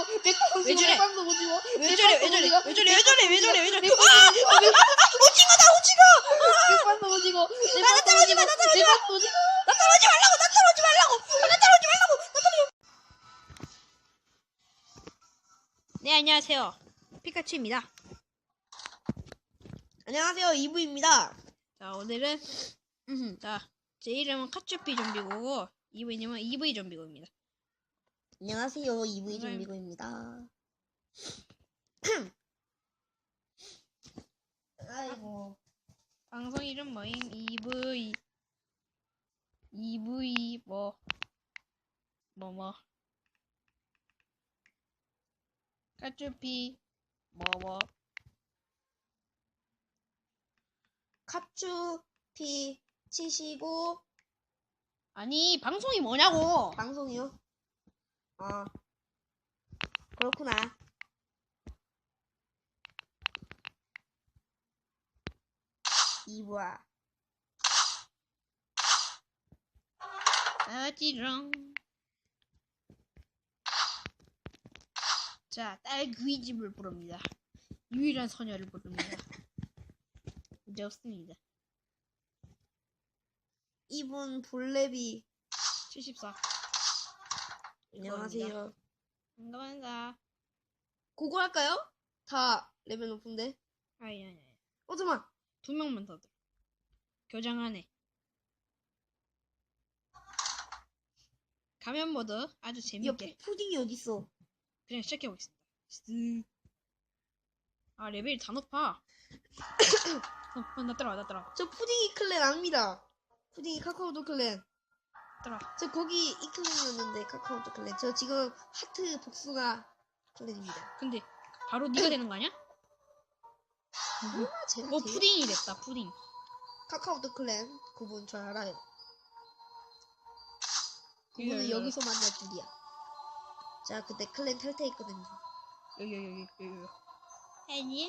오징어 맥빵 왜 오징어 저래? 맥빵도 오징어 왜 저래? 왜 저래? 왜 저래? 왜 저래? 왜 저래? 왜 저래? 아! 오징어다 오징어! 맥빵도 오징어? 나 따라오지 마, 나 따라오지 마. 맥빵도 오징어? 나 따라오지 말라고 나 따라오지 말라고! 나 따라오지 말라고! 나 따라오지 네 안녕하세요. 피카츄입니다. 안녕하세요 이브입니다. 자 오늘은 음, 자제 이름은 카츄피 좀비고고 이브님은 이브이 좀비고입니다 안녕하세요. 이브 오늘- 좀비고입니다. 아이고. 방송 이름 뭐임? 이브이. 이브이 뭐 뭐 뭐. 카츄피 뭐 뭐. 카츄피 치시고 아니 방송이 뭐냐고! 방송이요? 아 그렇구나. 이브야 아지랑 자 딸 귀집을 부릅니다. 유일한 소녀를 부릅니다. 이제 없습니다. 이분 볼레비 74 안녕하세요. 반가워한다. 그거 할까요? 다 레벨 높은데? 아니 아니 아니. 어 잠깐만. 두 명만 더 들어. 교장하네 가면 모드 아주 야 재밌게. 푸딩이 어딨어? 그냥 시작해 보겠습니다. 쓱. 아 레벨이 다 높아. 어, 어, 나 따라와 나 따라와. 저 푸딩이 클랜 압니다. 푸딩이 카카오도 클랜 따라와 저 거기 이 클랜이었는데 카카오도 클랜. 저 지금 하트 복숭아 클랜입니다. 근데 바로 네가 되는 거 아니야? 아 제가 어 제일- 푸딩이 됐다 푸딩. 카카오도 클랜 그분 저 알아요. 그분은 이거. 여기서 만날 줄이야. 자 그때 클랜 탈퇴했거든요. 여기 여기 여기 여기 여기 아니야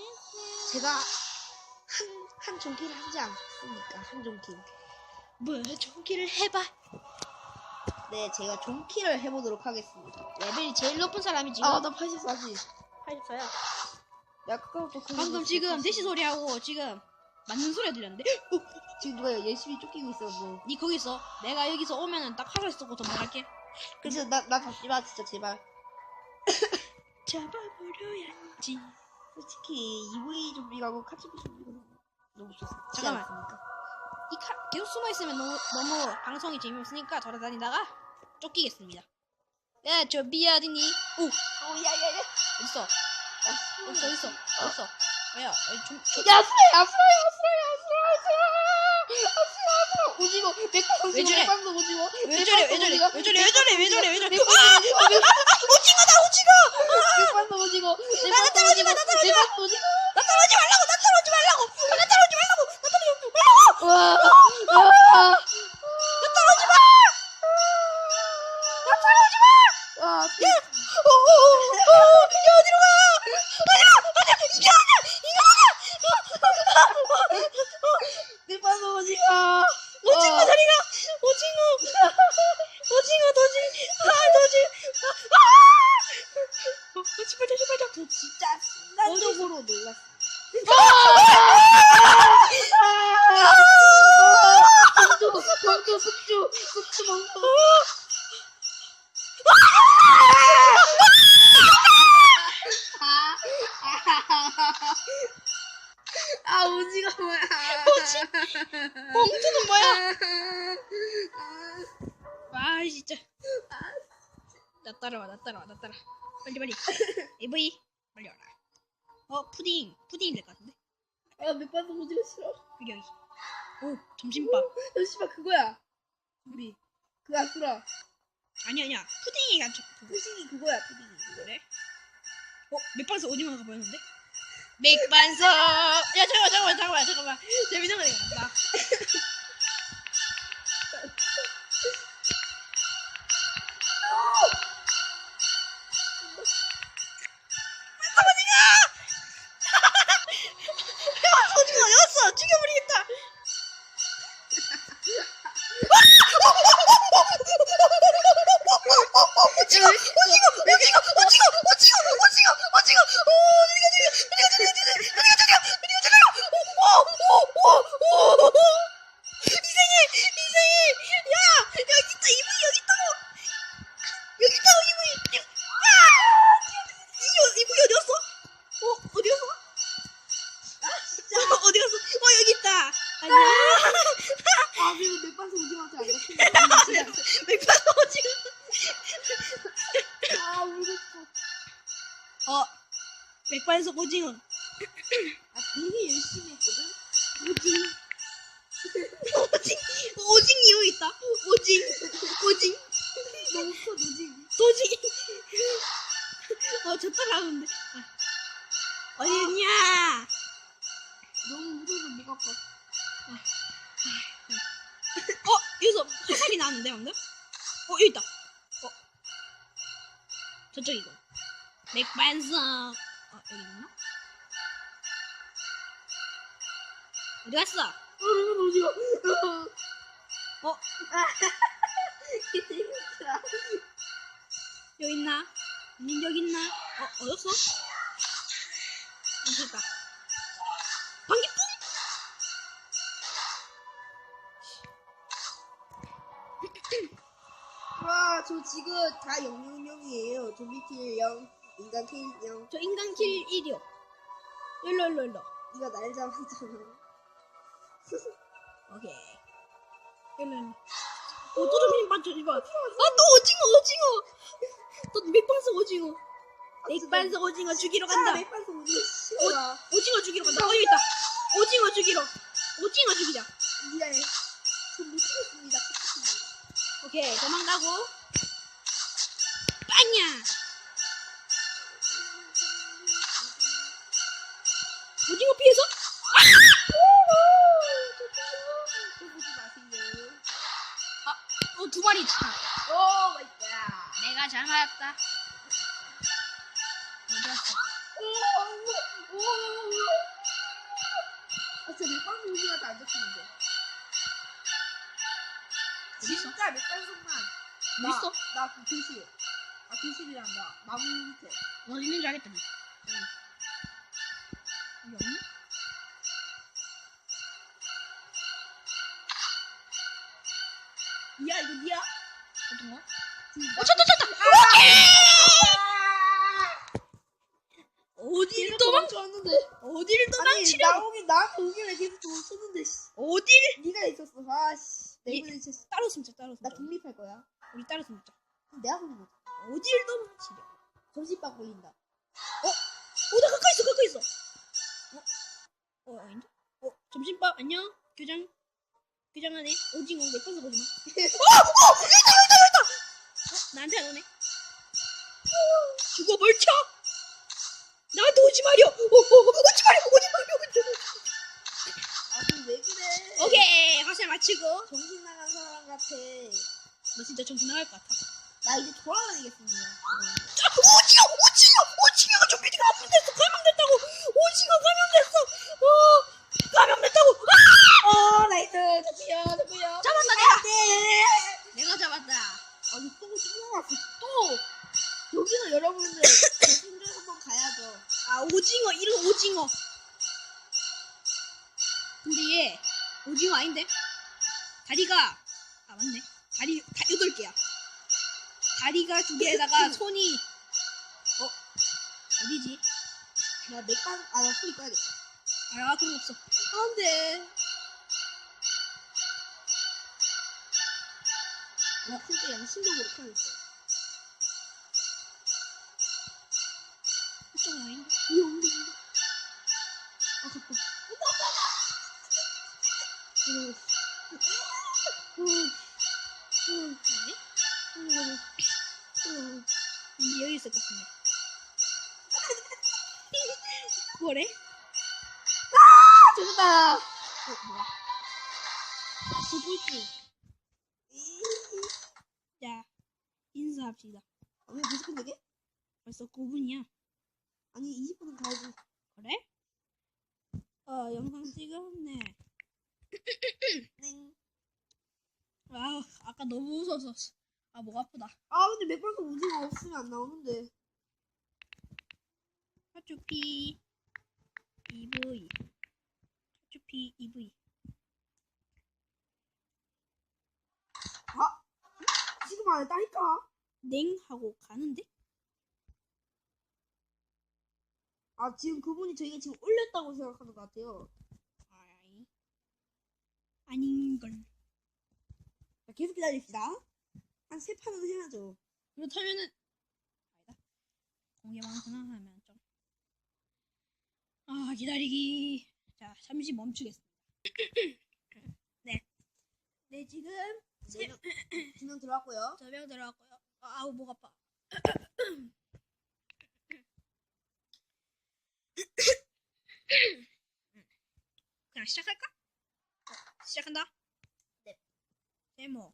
제가 한, 한 종키를 하지 않습니까? 한 종키. 뭐 종기를 해봐 네, 제가 종키를 해보도록 하겠습니다. 레벨이 제일 높은 사람이 지금 아, 나 84지. 84야 야, 클랜 방금 있어, 지금 84. 대시 소리 하고 지금 맞는 소리가 들렸는데? 지금 누가 열심히 쫓기고 있어, 뭐. 니 거기 있어 내가 여기서 오면은 딱 화살 쏘고 도망갈게 그래서 나, 나 잡지 마, 진짜, 제발. 잡아버려야지 솔직히, EV 좀비가고 카츠비 좀비가 너무 좋습니다. 잠깐만. 이 칼, 계속 숨어 있으면 너무, 너무 방송이 재미없으니까 돌아다니다가 쫓기겠습니다. 야, 저 비야 어디니? 오, 어, 야, 야, 야. 어딨어? 어딨어, 어딨어, 어딨어? 야, 아니, 좀, 저, 야, 수라야, 수라야, 수라야, 수라야, 수라야. 아, 수라, 수라. 오징어, 왜 오징어, 저래? 맥빵도 오징어. 왜 저래, 왜 저래, 왜 저래, 왜 저래, 왜 저래, 왜 저래? 아! 오징어, 오징어다, 오징어! 맥빵도 오징어. 나 따라오지 마, 나 따라오지 마! 오징어. 나 따라오지 말라고, 나 따라오지 말라고! 아, 나 따라오지 말라고! 나 따라오지 말라고! 와, 와. 나 따라오지 마! 나 따라오지 마! 아, 야! 오, 오, 오, 오, 야, 어디로 가? 어디로 가? 어디로 가? 이거 아니야! 이거 아니야! 맥빵도 오징어. 오징어 어. 저리가! 오징어! 오징어 도지! 아 도지! 아! 아! 어, 제발 저 제발 저 저 진짜 순간적으로 놀랐어. 봉투, 봉투, 숙주, 숙주 봉투. 아, 오징어 뭐야? 봉투는 뭐야? 아 진짜 나 따라와 나 따라와 나 따라 빨리 빨리 AV 빨리 와라 어 푸딩 푸딩이 될 것 같은데 아, 맥반도 오징어 싫어. 여기 여기 오 점심밥 야, 씨발 그거야. 우리 그 아수라. 아니야 아니야 푸딩이가 저 그거 푸딩이 그거야, 푸딩이. 그래? 어 맥반석 어디만 가보였는데? 맥반석. 야 잠깐만 잠깐만 잠깐만 잠깐만. 재밌는 거 내가 어디갔어 죽여버리겠다 맥박한테 안 먹히는 맥박 오징어. 아, 울겠다. 어, 맥반에서 오징어. 아, 되게 열심히 했거든? 오징. 오징, 오징 이유 있다. 오징, 오징. 너무 커, 오징. 오징. 어, 저 따라하는데. 방금? 어, 여기 있다. 어. 저쪽이고. 맥반석. 어, 여기 있나? 어디 갔어? 어. 어. 여기 있나? 님 여기 있나? 어, 어딨어? 안 됐다. 지금 다 000이에요. 좀비킬 0, 인간 킬 0. 저 인간 킬 1이요. 일로, 일로, 일로. 네가 날 잡았잖아. 오케이. 일로, 일로. 어, 또 점심 빠져, 이봐. 아, 또 오징어, 오징어! 또 맥반석 오징어. 맥반석 오징어 죽이러 간다. 아, 맥반석 오징어 싫어. 오징어 죽이러 간다. 어, 있다. 오징어 죽이러. 오징어 죽이자. 미안해. 전 못하겠습니다. 못하겠습니다. 오케이, 도망가고. 빵야! 오징어 피해서? 마세요. 어, 두 마리 차. 오 마이 갓. 내가 잘 맞았다. 어디 갔어? 오, 오, 오. 아, 저 맥반석 오징어한테 안 잡히는데. 어디 있어? 진짜 맥반석만. 어디 있어? 나그 교실. 아, 교실이란다. 나무 밑에. 어디 있는 줄 알겠더니. 여기. 여기 없나? 니야, 이거 니야? 어떤 거? 어, 어, 찾다, 찾다! 어딜 도망, 쳤는데 어딜 아니, 도망치려? 나오긴 나한테 오길래 계속 쳤는데, 씨. 어딜? 니가 있었어. 아, 씨. 이- 내가 있었어. 따로 숨자, 따로 나 숨자. 독립할 거야. 우리 따로 숨자. 내가 거지. 어딜 도망치려? 점심밥 보인다. 어, 나 가까이 있어, 가까이 있어. 어, 어, 아닌데? 어, 점심밥 안녕. 교장, 교장 안에 오징어 몇 번서 보지 마. 어, 어, 여기 있다, 여기 있다, 여기 있다. 어, 나한테 안 오네. 죽어 벌쳐. 나한테 오지 마려. 어, 어, 어, 오지 마려, 오지 마려, 오지 마려. 아, 그럼 왜 그래? 오케이, 화살 맞추고. 정신 나간 사람 같아. 너 진짜 정신 나갈 것 같아. 나 이제 돌아다니겠습니다. 자, 오징어, 오징어, 오징어가 좀비가 아픈데서 감 다리가 두 개에다가 손이 어 어디지? 나 맥반, 아, 나 소리 꺼야겠다. 아 그런 거 없어. 안 돼. 나 진짜 양심적으로 켜야겠어. 아닌데. 이게 없는데, 이게. 아, 갔다. 어, 어, 있을 것 같은데. 뭐래? 죽었다. 어 뭐야? 죽을지. 자 인사합시다. 아, 왜 무조건 되게? 벌써 9분이야. 아니, 20분은 가야지. 그래? 어 영상 찍었네. 땡. 아 아까 너무 웃어서 아 목 아프다. 아, 근데 맥반석 오징어 없으면 안 나오는데. 하추피 EV 하추피 EV 아, 지금 안 했다니까? 냉 하고 가는데? 아, 지금 그분이 저희가 지금 올렸다고 생각하는 것 같아요. 아이 아닌걸. 자, 계속 기다립시다. 한 세 판은 해야죠. 그렇다면은 아니다. 공개 방송 하면 좀 아 기다리기. 자 잠시 멈추겠습니다. 네. 네 지금 두명 들어왔고요. 저명 들어갔고요. 아, 아우 목 아파. 그냥 시작할까? 어, 시작한다. 네. 데모.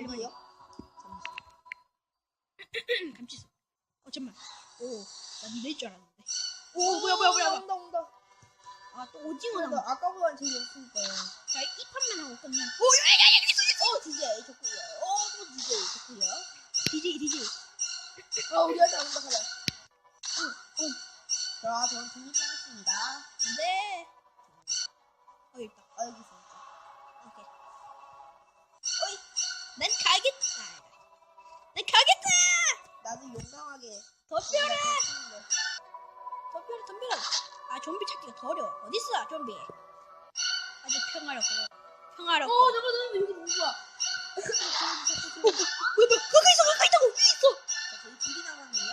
빨리 빨리. 감치수. 어 잠만. 오, 나 니네 줄 알았는데. 오 뭐야 뭐야 뭐야. 온다 온다. 아또 오징어 나온다. 아까보단 재미없으니까요. 자, 이 판만 하고 끝내. 어 DJ 좋고요. 어 또 DJ 좋고요. DJ, DJ. 어 우리 한테 온다 가자. 자 저는 독립하겠습니다. 네. 어, 있다. 아 여기 있습 난 가겠다. 난 가겠다. 나도 용감하게. 덤벼라. 덤벼라. 덤벼라. 아, 좀비 찾기가 더 어려워. 어딨어, 좀비? 아주 평화롭고, 평화롭고. 어 잠깐 잠깐 여기 좋아. 어, 뭐야, 뭐야, 가까이 있어, 가까이 있다고, 위에 있어. 자, 저희 둘이 남았네요.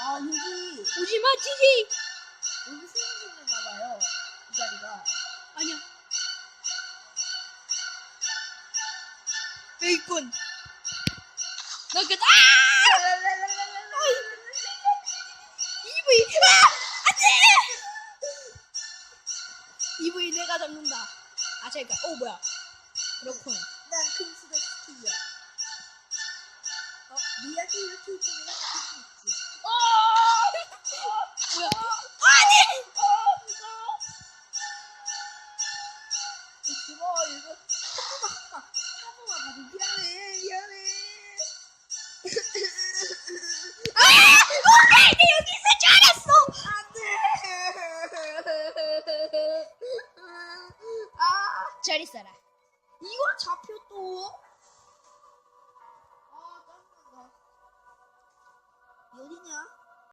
아 여기 오지 마, DJ. 여기 생겼나봐요. 이 자리가. 아니야. 베이컨. 나 그, 아! EV! 아! 안 돼! EV 내가 잡는다. 아, 잠깐. 오, 뭐야. 그렇군. 난큰 수가 스킬이야. 어, 니한테 이렇게 해주면 할수 있지. 뭐야. 고마워, 이거. 한 번만, 한 번만, 한 번만 봐도 미안해, 미안해. 아! 오케이! 내 여기 있을 줄 알았어! 안 돼! 아, 잘 있어라. 이걸 잡혀 또? 아, 짜증난다. 어디냐?